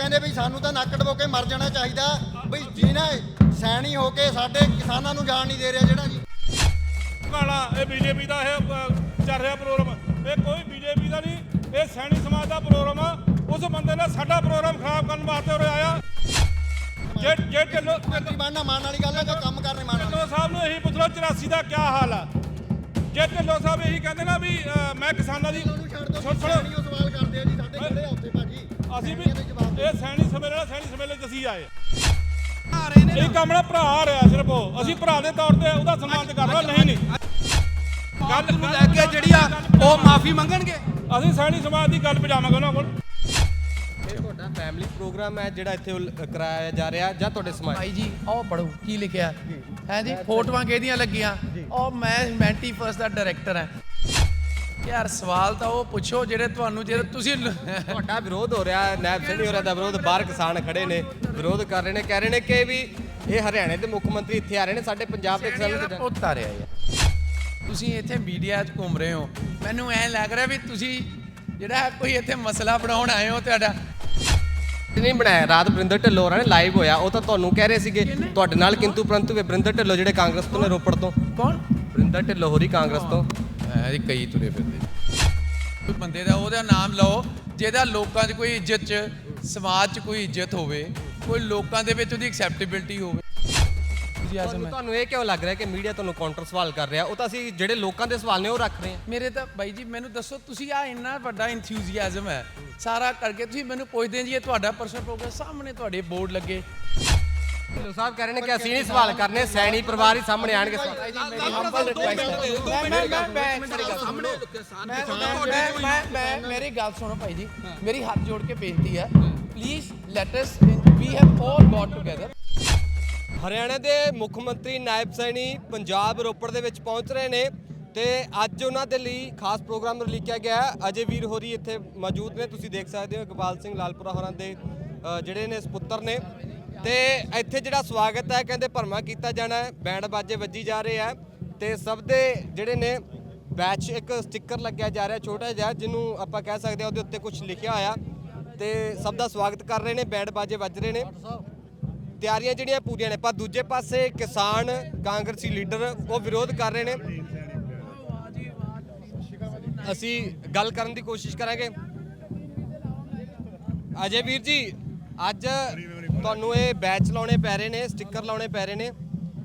ਕਹਿੰਦੇ ਵੀ ਸਾਨੂੰ ਤਾਂ ਨੱਕ ਡਬੋ ਕੇ ਮਰ ਜਾਣਾ ਚਾਹੀਦਾ। ਬਈ ਜਿਹਨੇ ਸੈਣੀ ਹੋ ਕੇ ਸਾਡੇ ਕਿਸਾਨਾਂ ਨੂੰ ਜਾਣ ਨਹੀਂ ਦੇ ਰਿਹਾ ਜਿਹੜਾ ਜੀ। ਕਾਲਾ ਇਹ ਬੀਜੇਪੀ ਦਾ ਇਹ ਚੱਲ ਰਿਹਾ ਪ੍ਰੋਗਰਾਮ। ਇਹ ਕੋਈ ਬੀਜੇਪੀ ਦਾ ਨਹੀਂ ਇਹ ਸੈਣੀ ਸਮਾਜ ਦਾ ਪ੍ਰੋਗਰਾਮ ਆ। ਉਸ ਬੰਦੇ ਨੇ ਸਾਡਾ ਪ੍ਰੋਗਰਾਮ ਖਰਾਬ ਕਰਨ ਵਾਸਤੇ ਉਰੇ ਆਇਆ। ਜੇ ਜੇ ਢਿੱਲੋਂ ਮੰਤਰੀ ਬਣਨਾ ਮਾਣ ਵਾਲੀ ਗੱਲ ਹੈ ਕਿ ਕੰਮ ਕਰਨੇ ਮਾਣ ਵਾਲੀ। ਢਿੱਲੋਂ ਸਾਹਿਬ ਨੂੰ ਇਹੀ ਪੁੱਛ ਲਓ 84 ਦਾ ਕੀ ਹਾਲ ਆ? ਜੇ ਢਿੱਲੋਂ ਸਾਹਿਬ ਇਹੀ ਕਹਿੰਦੇ ਨਾ ਵੀ ਮੈਂ ਕਿਸਾਨਾਂ ਦੀ ਉਹਨੂੰ ਛੱਡ ਦੋ ਸੁਣ- ਸੁਣੋ। ਸੈਣੀ ਉਹ ਸਵਾਲ ਕਰਦੇ ਆ ਜੀ ਸਾਡੇ ਖੜੇ ਆ ਉੱਥੇ ਭਾਜੀ? ਅਸੀਂ ਵੀ ਸੈਣੀ ਸਮੇਲੇ ਨਾਲ ਸੈਣੀ ਸਮੇਲੇ ਚ ਅਸੀਂ ਆਏ। ਇਹ ਕੰਮ ਨਾ। ਭਰਾ ਆ ਰਿਹਾ ਸਿਰਫ ਉਹ। ਅਸੀਂ ਭਰਾ ਦੇ ਤੌਰ ਤੇ ਉਹਦਾ ਸਨਮਾਨ ਤੇ ਕਰ ਰਹੇ ਨਹੀਂ ਨਹੀਂ। ਗੱਲ ਨੂੰ ਲੈ ਕੇ ਜਿਹੜੀ ਆ ਉਹ ਮਾਫੀ ਮੰਗਣਗੇ? ਅਸੀਂ ਸੈਣੀ ਸਮਾਜ ਦੀ ਗੱਲ ਪਜਾਵਾਂਗੇ ਉਹਨਾਂ ਕੋਲ। ਇਹ ਤੁਹਾਡਾ ਫੈਮਿਲੀ ਪ੍ਰੋਗਰਾਮ ਹੈ ਜਿਹੜਾ ਇੱਥੇ ਉਲ- ਕਰਾਇਆ ਜਾ ਰਿਹਾ ਜਾਂ ਤੁਹਾਡੇ ਸਮਾਜ? ਭਾਈ ਜੀ ਆਓ ਪੜੋ ਕੀ ਲਿਖਿਆ? ਹੈ ਜੀ? ਫੋਟੋਆਂ ਕਿਹਦੀਆਂ ਲੱਗੀਆਂ? ਉਹ ਮੈਂ ਮੈਂਟੀ ਫਰਸਟ ਦਾ ਡਾਇਰੈਕਟਰ ਹਾਂ। ਯਾਰ ਸਵਾਲ ਤਾਂ ਉਹ ਪੁੱਛੋ ਜਿਹੜੇ ਤੁਹਾਨੂੰ ਜਿਹੜੇ ਤੁਸੀਂ ਤੁਹਾਡਾ ਵਿਰੋਧ ਹੋ ਰਿਹਾ ਹੈ ਨੈਬ ਸਿੰਘ ਹੋਰਾਂ ਦਾ ਵਿਰੋਧ ਬਾਹਰ ਕਿਸਾਨ ਖੜੇ ਨੇ ਵਿਰੋਧ ਕਰ ਰਹੇ ਨੇ ਕਹਿ ਰਹੇ ਨੇ ਕਿ ਵੀ ਇਹ ਹਰਿਆਣੇ ਦੇ ਮੁੱਖ ਮੰਤਰੀ ਇੱਥੇ ਆ ਰਹੇ ਨੇ ਸਾਡੇ ਪੰਜਾਬ ਦੇ ਕਿਸਾਨਾਂ ਦੇ ਪੁੱਤ ਆ ਰਿਹਾ ਯਾਰ ਤੁਸੀਂ ਇੱਥੇ ਮੀਡੀਆ 'ਚ ਘੁੰਮ ਰਹੇ ਹੋ। ਮੈਨੂੰ ਐਂ ਲੱਗ ਰਿਹਾ ਵੀ ਤੁਸੀਂ ਜਿਹੜਾ ਕੋਈ ਇੱਥੇ ਮਸਲਾ ਬਣਾਉਣ ਆਏ ਹੋ ਤੁਹਾਡਾ ਨਹੀਂ ਬਣਾਇਆ ਰਾਤ ਬਰਿੰਦਰ ਢਿੱਲੋਂ ਹੋਰਾਂ ਨੇ ਲਾਈਵ ਹੋਇਆ ਉਹ ਤਾਂ ਤੁਹਾਨੂੰ ਕਹਿ ਰਹੇ ਸੀਗੇ ਤੁਹਾਡੇ ਨਾਲ ਕਿੰਤੂ ਪਰੰਤੂ ਵੀ ਬਰਿੰਦਰ ਢਿੱਲੋਂ ਜਿਹੜੇ ਕਾਂਗਰਸ ਤੋਂ ਨੇ ਰੋਪੜ ਤੋਂ। ਕੌਣ? ਬਰਿੰਦਰ ਢਿੱਲੋਂ ਹੋਰੀ ਕਾਂਗਰਸ ਤੋਂ। ਐ ਕਈ ਤੁਰੇ ਫਿਰਦੇ। ਕੋਈ ਬੰਦੇ ਦਾ ਉਹਦਾ ਨਾਮ ਲਓ ਜਿਹਦਾ ਲੋਕਾਂ 'ਚ ਕੋਈ ਇੱਜ਼ਤ 'ਚ ਸਮਾਜ 'ਚ ਕੋਈ ਇੱਜ਼ਤ ਹੋਵੇ ਕੋਈ ਲੋਕਾਂ ਦੇ ਵਿੱਚ ਉਹਦੀ ਐਕਸੈਪਟੇਬਿਲਟੀ ਹੋਵੇ। ਜੀ ਆਜ਼ਮ ਤੁਹਾਨੂੰ ਹੈ ਤੁਹਾਨੂੰ ਇਹ ਕਿਉਂ ਲੱਗ ਰਿਹਾ ਕਿ ਮੀਡੀਆ ਤੁਹਾਨੂੰ ਕਾਊਂਟਰ ਸਵਾਲ ਕਰ ਰਿਹਾ? ਉਹ ਤਾਂ ਅਸੀਂ ਜਿਹੜੇ ਲੋਕਾਂ ਦੇ ਸਵਾਲ ਨੇ ਉਹ ਰੱਖ ਰਹੇ ਹਾਂ। ਮੇਰੇ ਤਾਂ ਬਾਈ ਜੀ ਮੈਨੂੰ ਦੱਸੋ ਤੁਸੀਂ ਆ ਇੰਨਾ ਵੱਡਾ ਇੰਥੂਸੀਆਜ਼ਮ ਹੈ ਸਾਰਾ ਕਰਕੇ ਤੁਸੀਂ ਮੈਨੂੰ ਪੁੱਛਦੇ ਜੀ ਇਹ ਤੁਹਾਡਾ ਪਰਸਨਲ ਪ੍ਰੋਗਰਾਮ ਸਾਹਮਣੇ ਤੁਹਾਡੇ ਬੋਰਡ ਲੱਗੇ। ਢਿੱਲੋਂ ਸਾਹਿਬ ਕਹਿ ਰਹੇ ਨੇ ਕਿ ਅਸੀਂ ਨਹੀਂ ਸਵਾਲ ਕਰਨੇ ਸੈਣੀ ਪਰਿਵਾਰ ਹੀ ਸਾਹਮਣੇ ਆਣਗੇ। ਸਵਾਲ ਮੈਂ ਮੈਂ ਮੈਂ ਮੇਰੀ ਗੱਲ ਸੁਣੋ ਮੈਂ ਮੈਂ ਮੈਂ ਮੈਂ ਮੇਰੀ ਗੱਲ ਸੁਣੋ ਭਾਈ ਜੀ। ਮੇਰੀ ਹੱਥ ਜੋੜ ਕੇ ਬੇਨਤੀ ਹੈ please let us we have all got together Haryana ਦੇ ਮੁੱਖ ਮੰਤਰੀ ਨਾਇਬ ਸੈਣੀ ਪੰਜਾਬ ਰੋਪੜ ਦੇ ਵਿੱਚ ਪਹੁੰਚ ਰਹੇ ਨੇ ਤੇ ਅੱਜ ਉਹਨਾਂ ਦੇ ਲਈ ਖਾਸ ਪ੍ਰੋਗਰਾਮ ਲਿਖਿਆ ਗਿਆ ਹੈ। ਅਜੇ ਵੀਰ ਹੋਰੀ ਇੱਥੇ ਮੌਜੂਦ ਨੇ ਤੁਸੀਂ ਦੇਖ ਸਕਦੇ ਹੋ ਇਕਬਾਲ ਸਿੰਘ ਲਾਲਪੁਰਾ ਹੋਰਾਂ ਦੇ ਜਿਹੜੇ ਨੇ ਸੁਪੁੱਤਰ ਨੇ। ਤੇ ਇੱਥੇ ਜਿਹੜਾ ਸਵਾਗਤ ਹੈ, ਕਹਿੰਦੇ ਭਰਮਾ ਕੀਤਾ ਜਾਣਾ ਹੈ, ਬੈਂਡ ਬਾਜੇ ਵੱਜੀ ਜਾ ਰਹੇ ਆ ਤੇ ਸਭ ਦੇ ਜਿਹੜੇ ਨੇ ਬੈਚ ਇੱਕ ਸਟicker ਲੱਗਿਆ ਜਾ ਰਿਹਾ, ਛੋਟਾ ਜਿਹਾ, ਜਿਹਨੂੰ ਆਪਾਂ ਕਹਿ ਸਕਦੇ ਹਾਂ ਉਹਦੇ ਉੱਤੇ ਕੁਝ ਲਿਖਿਆ ਹੋਇਆ। ਤੇ ਸਭ ਦਾ ਸਵਾਗਤ ਕਰ ਰਹੇ ਨੇ, ਬੈਂਡ ਬਾਜੇ ਵੱਜ ਰਹੇ ਨੇ। ਤਿਆਰੀਆਂ ਜਿਹੜੀਆਂ ਪੂਰੀਆਂ ਨੇ, ਪਰ ਦੂਜੇ ਪਾਸੇ ਕਿਸਾਨ, ਕਾਂਗਰਸੀ ਲੀਡਰ, ਉਹ ਵਿਰੋਧ ਕਰ ਰਹੇ ਨੇ। ਅਸੀਂ ਗੱਲ ਕਰਨ ਦੀ ਕੋਸ਼ਿਸ਼ ਕਰਾਂਗੇ। ਅਜੇ ਵੀਰ ਜੀ, ਅੱਜ ਤੁਹਾਨੂੰ ਇਹ ਬੈਚ ਲਾਉਣੇ ਪੈ ਰਹੇ ਨੇ, ਸਟicker ਲਾਉਣੇ ਪੈ ਰਹੇ ਨੇ।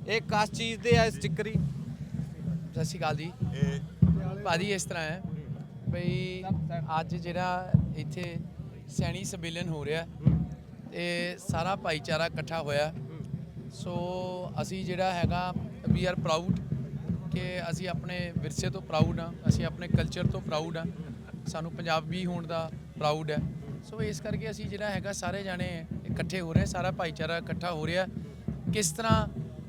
ਇਹ ਕਾਸ ਚੀਜ਼ ਦੇ ਆ ਸਟicker ਹੀ। ਸਤਿ ਸ਼੍ਰੀ ਅਕਾਲ ਜੀ। ਭਾਜੀ, ਇਸ ਤਰ੍ਹਾਂ ਹੈ ਬਈ ਅੱਜ ਜਿਹੜਾ ਇੱਥੇ ਸੈਣੀ ਸੰਮੇਲਨ ਹੋ ਰਿਹਾ, ਤੇ ਸਾਰਾ ਭਾਈਚਾਰਾ ਇਕੱਠਾ ਹੋਇਆ। ਸੋ ਅਸੀਂ ਜਿਹੜਾ ਹੈਗਾ ਵੀ ਆਰ ਪ੍ਰਾਊਡ ਕਿ ਅਸੀਂ ਆਪਣੇ ਵਿਰਸੇ ਤੋਂ ਪ੍ਰਾਊਡ ਆ ਅਸੀਂ ਆਪਣੇ ਕਲਚਰ ਤੋਂ ਪ੍ਰਾਊਡ ਆ ਸਾਨੂੰ ਪੰਜਾਬੀ ਹੋਣ ਦਾ ਪ੍ਰਾਊਡ ਹੈ। ਸੋ ਇਸ ਕਰਕੇ ਅਸੀਂ ਜਿਹੜਾ ਹੈਗਾ ਸਾਰੇ ਜਾਣੇ ਇਕੱਠੇ ਹੋ ਰਹੇ ਸਾਰਾ ਭਾਈਚਾਰਾ ਇਕੱਠਾ ਹੋ ਰਿਹਾ। ਕਿਸ ਤਰ੍ਹਾਂ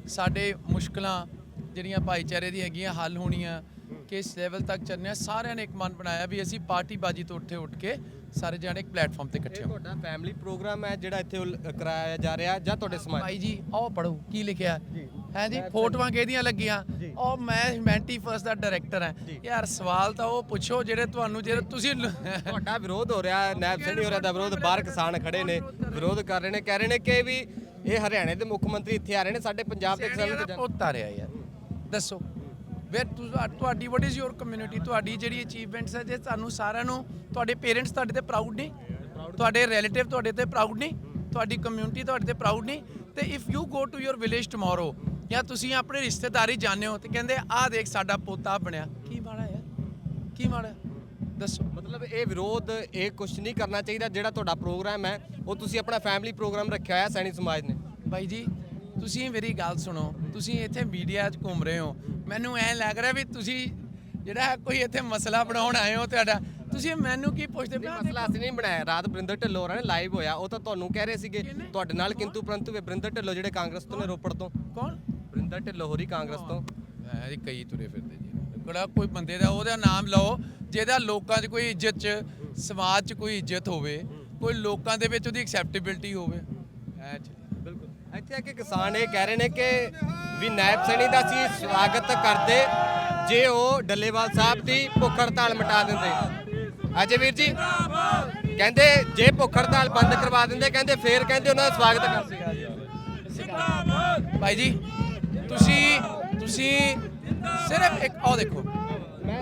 ਸਾਡੇ ਮੁਸ਼ਕਲਾਂ ਜਿਹੜੀਆਂ ਭਾਈਚਾਰੇ ਦੀ ਹੈਗੀਆਂ ਹੱਲ ਹੋਣੀਆਂ ਕਿਸ ਲੈਵਲ ਤੱਕ ਚੱਲਣਾ ਸਾਰਿਆਂ ਨੇ ਇੱਕ ਮਨ ਬਣਾਇਆ ਵੀ ਅਸੀਂ ਪਾਰਟੀ ਬਾਜੀ ਤੋਂ ਉੱਠੇ ਉੱਠ ਕੇ ਸਾਰੇ ਜਾਣੇ ਇੱਕ ਪਲੇਟਫਾਰਮ ਤੇ ਇਕੱਠੇ ਹੋ ਤੁਹਾਡਾ ਫੈਮਿਲੀ ਪ੍ਰੋਗਰਾਮ ਹੈ ਜਿਹੜਾ ਇੱਥੇ ਕਰਾਇਆ ਜਾ ਰਿਹਾ ਜਾਂ ਤੁਹਾਡੇ ਸਮਾਜ? ਭਾਈ ਜੀ ਆਓ ਪੜੋ ਕੀ ਲਿਖਿਆ? ਹੈ ਜੀ ਫੋਟੋਆਂ ਕਿਹਦੀਆਂ ਲੱਗੀਆਂ? ਉਹ ਮੈਂ ਮੈਂਟੀ ਫਰਸਟ ਦਾ ਡਾਇਰੈਕਟਰ ਹਾਂ। ਯਾਰ ਸਵਾਲ ਤਾਂ ਉਹ ਪੁੱਛੋ ਜਿਹੜੇ ਤੁਹਾਨੂੰ ਜਿਹੜੇ ਤੁਸੀਂ ਤੁਹਾਡਾ ਵਿਰੋਧ ਹੋ ਰਿਹਾ ਹੈ ਨੈਬ ਸਿੰਘ ਹੋਰਾਂ ਦਾ ਵਿਰੋਧ ਬਾਹਰ ਕਿਸਾਨ ਖੜੇ ਨੇ ਵਿਰੋਧ ਕਰ ਰਹੇ ਨੇ ਕਹਿ ਰਹੇ ਨੇ ਕਿ ਵੀ ਇਹ ਹਰਿਆਣੇ ਦੇ ਮੁੱਖ ਮੰਤਰੀ ਇੱਥੇ ਆ ਰਹੇ ਨੇ ਸਾਡੇ ਪੰਜਾਬ ਦੇ ਕਿਸਾਨਾਂ ਦੇ ਪੁੱਤ ਆ ਰਿਹਾ ਯਾਰ। ਦੱਸੋ। ਵੇ ਤੁਹਾਡੀ ਵਾਟ ਇਜ਼ ਯੋਰ ਕਮਿਊਨਿਟੀ ਤੁਹਾਡੀ ਜਿਹੜੀ ਅਚੀਵਮੈਂਟਸ ਹੈ ਜੇ ਤੁਹਾਨੂੰ ਸਾਰਿਆਂ ਨੂੰ ਤੁਹਾਡੇ ਪੇਰੈਂਟਸ ਤੁਹਾਡੇ ਤੇ ਪ੍ਰਾਊਡ ਨਹੀਂ ਤੁਹਾਡੇ ਰਿਲੇਟਿਵ ਤੁਹਾਡੇ ਤੇ ਪ੍ਰਾਊਡ ਨਹੀਂ ਤੁਹਾਡੀ ਕਮਿਊਨਿਟੀ ਤੁਹਾਡੇ ਤੇ ਪ੍ਰਾਊਡ ਨਹੀਂ ਤੇ if you go to your village tomorrow ਜਾਂ ਤੁਸੀਂ ਆਪਣੇ ਰਿਸ਼ਤੇਦਾਰੀ ਜਾਣਦੇ ਹੋ ਤੇ ਕਹਿੰਦੇ ਆਹ ਦੇਖ ਸਾਡਾ ਪੋਤਾ ਬਣਿਆ। ਕੀ ਮਾੜਾ ਯਾਰ ਕੀ ਮਾੜਾ ਦੱਸੋ। ਮਤਲਬ ਇਹ ਵਿਰੋਧ ਇਹ ਕੁਝ ਨਹੀਂ ਕਰਨਾ ਚਾਹੀਦਾ ਜਿਹੜਾ ਤੁਹਾਡਾ ਪ੍ਰੋਗਰਾਮ ਹੈ। ਉਹ ਤੁਸੀਂ ਆਪਣਾ ਫੈਮਿਲੀ ਪ੍ਰੋਗਰਾਮ ਰੱਖਿਆ ਹੋਇਆ ਸੈਣੀ ਸਮਾਜ ਨੇ। ਬਾਈ ਜੀ ਤੁਸੀਂ ਮੇਰੀ ਗੱਲ ਸੁਣੋ। ਤੁਸੀਂ ਇੱਥੇ ਮੀਡੀਆ 'ਚ ਘੁੰਮ ਰਹੇ ਹੋ। ਮੈਨੂੰ ਐਂ ਲੱਗ ਰਿਹਾ ਵੀ ਤੁਸੀਂ ਜਿਹੜਾ ਕੋਈ ਇੱਥੇ ਮਸਲਾ ਬਣਾਉਣ ਆਏ ਹੋ ਤੁਹਾਡਾ। ਤੁਸੀਂ ਮੈਨੂੰ ਕੀ ਪੁੱਛਦੇ ਪਏ? ਮਸਲਾ ਅਸੀਂ ਨਹੀਂ ਬਣਾਇਆ। ਰਾਤ ਬਰਿੰਦਰ ਢਿੱਲੋਂ ਹੋਰਾਂ ਨੇ ਲਾਈਵ ਹੋਇਆ। ਉਹ ਤਾਂ ਤੁਹਾਨੂੰ ਕਹਿ ਰਹੇ ਸੀਗੇ। ਤੁਹਾਡੇ ਨਾਲ ਕਿੰਤੂ ਪਰੰਤੂ ਵੀ ਬਰਿੰਦਰ ਢਿੱਲੋਂ ਜਿਹੜੇ ਕਾਂਗਰਸ ਤੋਂ ਨੇ ਰੋਪੜ ਤੋਂ। ਕੌਣ? ਬਰਿੰਦਰ ਢਿੱਲੋਂ ਹੋਰੀ ਕਾਂਗਰਸ ਤੋਂ? ਐ ਜੀ ਕਈ ਤੁਰੇ ਫਿਰਦੇ ਜੀ। ਕਿਹੜਾ ਕੋਈ ਬੰਦੇ ਦਾ ਉਹਦਾ ਨਾਮ ਲਓ ਜਿਹਦਾ ਲੋਕਾਂ 'ਚ ਕੋਈ ਇੱਜ਼ਤ 'ਚ ਸਮਾਜ 'ਚ ਕੋਈ ਇੱਜ਼ਤ ਹੋਵੇ ਕੋਈ ਲੋਕਾਂ ਦੇ ਵਿੱਚ ਉਹਦੀ ਐਕਸੈਪਟੇਬਿਲਟੀ ਹੋਵੇ। ਐ ਬਿਲਕੁਲ। ਇੱਥੇ ਆ ਕੇ ਕਿਸਾਨ ਇਹ ਕਹਿ ਰਹੇ ਨੇ ਕਿ ਵੀ ਨਾਇਬ ਸੈਣੀ ਦਾ ਅਸੀਂ ਸਵਾਗਤ ਕਰਦੇ ਜੇ ਉਹ ਡੱਲੇਵਾਲ ਸਾਹਿਬ ਦੀ ਭੁੱਖ ਹੜਤਾਲ ਮਿਟਾ ਦਿੰਦੇ। ਅਜੇ ਵੀਰ ਜੀ। ਕਹਿੰਦੇ ਜੇ ਭੁੱਖ ਹੜਤਾਲ ਬੰਦ ਕਰਵਾ ਦਿੰਦੇ ਕਹਿੰਦੇ ਫੇਰ ਕਹਿੰਦੇ ਉਹਨਾਂ ਦਾ ਸਵਾਗਤ ਕਰਦੇ। ਭਾਈ ਜੀ ਤੁਸੀਂ ਤੁਸੀਂ ਸਿਰਫ ਇੱਕ ਆਓ ਦੇਖੋ।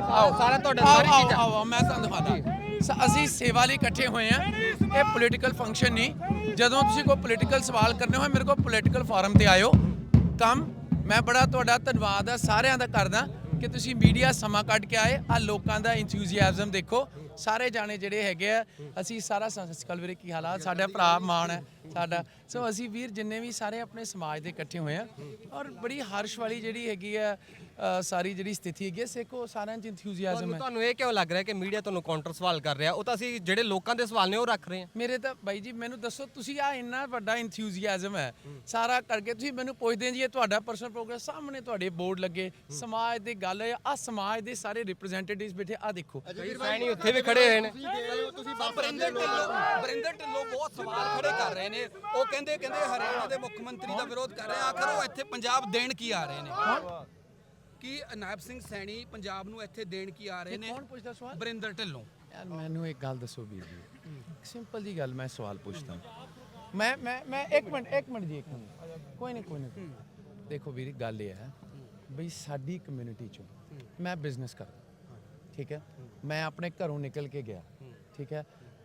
ਆਓ। ਸਾਰਾ ਤੁਹਾਡਾ ਸਾਰੀ ਚੀਜ਼ਾਂ। ਆਓ ਮੈਂ ਤੁਹਾਨੂੰ ਦਿਖਾਦਾ। ਅਸੀਂ ਸੇਵਾ ਲਈ ਇਕੱਠੇ ਹੋਏ ਆ ਇਹ ਪੋਲੀਟੀਕਲ ਫੰਕਸ਼ਨ ਨਹੀਂ। ਜਦੋਂ ਤੁਸੀਂ ਕੋਈ ਪੋਲੀਟੀਕਲ ਸਵਾਲ ਕਰਨੇ ਹੋਏ ਮੇਰੇ ਕੋਲ ਪੋਲੀਟੀਕਲ ਫੋਰਮ ਤੇ ਆਇਓ। ਕੰਮ ਮੈਂ ਬੜਾ ਤੁਹਾਡਾ ਧੰਨਵਾਦ ਆ ਸਾਰਿਆਂ ਦਾ ਕਰਦਾ ਕਿ ਤੁਸੀਂ ਮੀਡੀਆ ਸਮਾਂ ਕੱਢ ਕੇ ਆਏ। ਆ ਲੋਕਾਂ ਦਾ ਇੰਥੂਸੀਆਜ਼ਮ ਦੇਖੋ। ਸਾਰੇ ਜਾਣੇ ਜਿਹੜੇ ਹੈਗੇ ਆ ਅਸੀਂ ਸਾਰਾ ਅਕਾਲ ਵੀਰੇ ਕੀ ਹਾਲਾਤ? ਸਾਡਾ ਭਰਾ ਮਾਨ ਹੈ ਸਾਡਾ ਸੋ ਅਸੀਂ ਵੀਰ ਜਿੰਨੇ ਵੀ ਸਾਰੇ ਆਪਣੇ ਸਮਾਜ ਦੇ ਇਕੱਠੇ ਹੋਏ ਆ ਔਰ ਬੜੀ ਹਰਸ਼ ਵਾਲੀ ਜਿਹੜੀ ਹੈਗੀ ਆ ਸਾਰੀ ਜਿਹੜੀ ਸਥਿਤੀ ਹੈਗੀ ਆ ਸੇਕੋ ਸਾਰਿਆਂ 'ਚ ਇੰਥੂਸੀਆਜ਼ਮ ਹੈ। ਤੁਹਾਨੂੰ ਇਹ ਕਿਉਂ ਲੱਗ ਰਿਹਾ ਕਿ ਮੀਡੀਆ ਤੁਹਾਨੂੰ ਕਾਊਂਟਰ ਸਵਾਲ ਕਰ ਰਿਹਾ? ਉਹ ਤਾਂ ਅਸੀਂ ਜਿਹੜੇ ਲੋਕਾਂ ਦੇ ਸਵਾਲ ਨੇ ਉਹ ਰੱਖ ਰਹੇ ਹਾਂ। ਮੇਰੇ ਤਾਂ ਬਾਈ ਜੀ ਮੈਨੂੰ ਦੱਸੋ ਤੁਸੀਂ ਆ ਇੰਨਾ ਵੱਡਾ ਇੰਥੂਸੀਆਜ਼ਮ ਹੈ ਸਾਰਾ ਕਰਕੇ ਤੁਸੀਂ ਮੈਨੂੰ ਪੁੱਛਦੇ ਜੀ ਇਹ ਤੁਹਾਡਾ ਪਰਸਨਲ ਪ੍ਰੋਗਰਾਮ ਸਾਹਮਣੇ ਤੁਹਾਡੇ ਬੋਰਡ ਲੱਗੇ ਸਮਾਜ ਦੀ ਗੱਲ ਹੈ ਆ ਸਮਾਜ ਦੇ ਸਾਰੇ ਰਿਪਰੈਜ਼ੈਂਟੇਟਿਵਸ ਬੈਠੇ ਆ ਦੇਖੋ। ਸੈਣੀ ਉੱਥੇ ਵੀ ਖੜੇ ਹੋਏ ਨੇ। ਤੁਸੀਂ ਬਰਿੰਦਰ ਢਿੱਲੋਂ ਬਰਿੰਦਰ ਢਿੱਲੋਂ ਬਹੁਤ ਸਵਾਲ ਖੜੇ ਕਰ ਰਹੇ ਨੇ। ਉਹ ਕਹਿੰਦੇ ਕਹਿੰਦੇ ਹਰਿਆਣਾ ਦੇ ਮੁੱਖ ਮੰਤਰੀ ਦਾ ਵਿਰੋਧ ਕਰ ਰਹੇ ਆ। ਆਖਰ ਉਹ ਇੱਥੇ ਪੰਜਾਬ ਦੇਣ ਕੀ ਆ ਰਹੇ ਨੇ? ਕੀ ਨਾਇਬ ਸਿੰਘ ਸੈਣੀ ਪੰਜਾਬ ਨੂੰ ਇੱਥੇ ਦੇਣ ਕੀ ਆ ਰਹੇ ਨੇ? ਕੌਣ ਪੁੱਛਦਾ ਸਵਾਲ? ਬਰਿੰਦਰ ਢਿੱਲੋਂ। ਯਾਰ ਮੈਨੂੰ ਇੱਕ ਗੱਲ ਦੱਸੋ ਵੀਰ ਜੀ। ਸਿੰਪਲ ਜੀ ਗੱਲ ਮੈਂ ਸਵਾਲ ਪੁੱਛਦਾ ਮੈਂ ਮੈਂ ਮੈਂ ਇੱਕ ਮਿੰਟ ਇੱਕ ਮਿੰਟ ਜੀ ਇੱਕ ਮਿੰਟ। ਕੋਈ ਨਹੀਂ ਕੋਈ ਨਹੀਂ। ਦੇਖੋ ਵੀਰ ਗੱਲ ਇਹ ਹੈ ਬਈ ਸਾਡੀ ਕਮਿਊਨਿਟੀ ਚੋਂ ਮੈਂ ਬਿਜ਼ਨਸ ਕਰਦਾ। ਠੀਕ ਹੈ? ਮੈਂ ਆਪਣੇ ਘਰੋਂ ਨਿਕਲ ਕੇ ਗਿਆ। ਠੀਕ ਹੈ?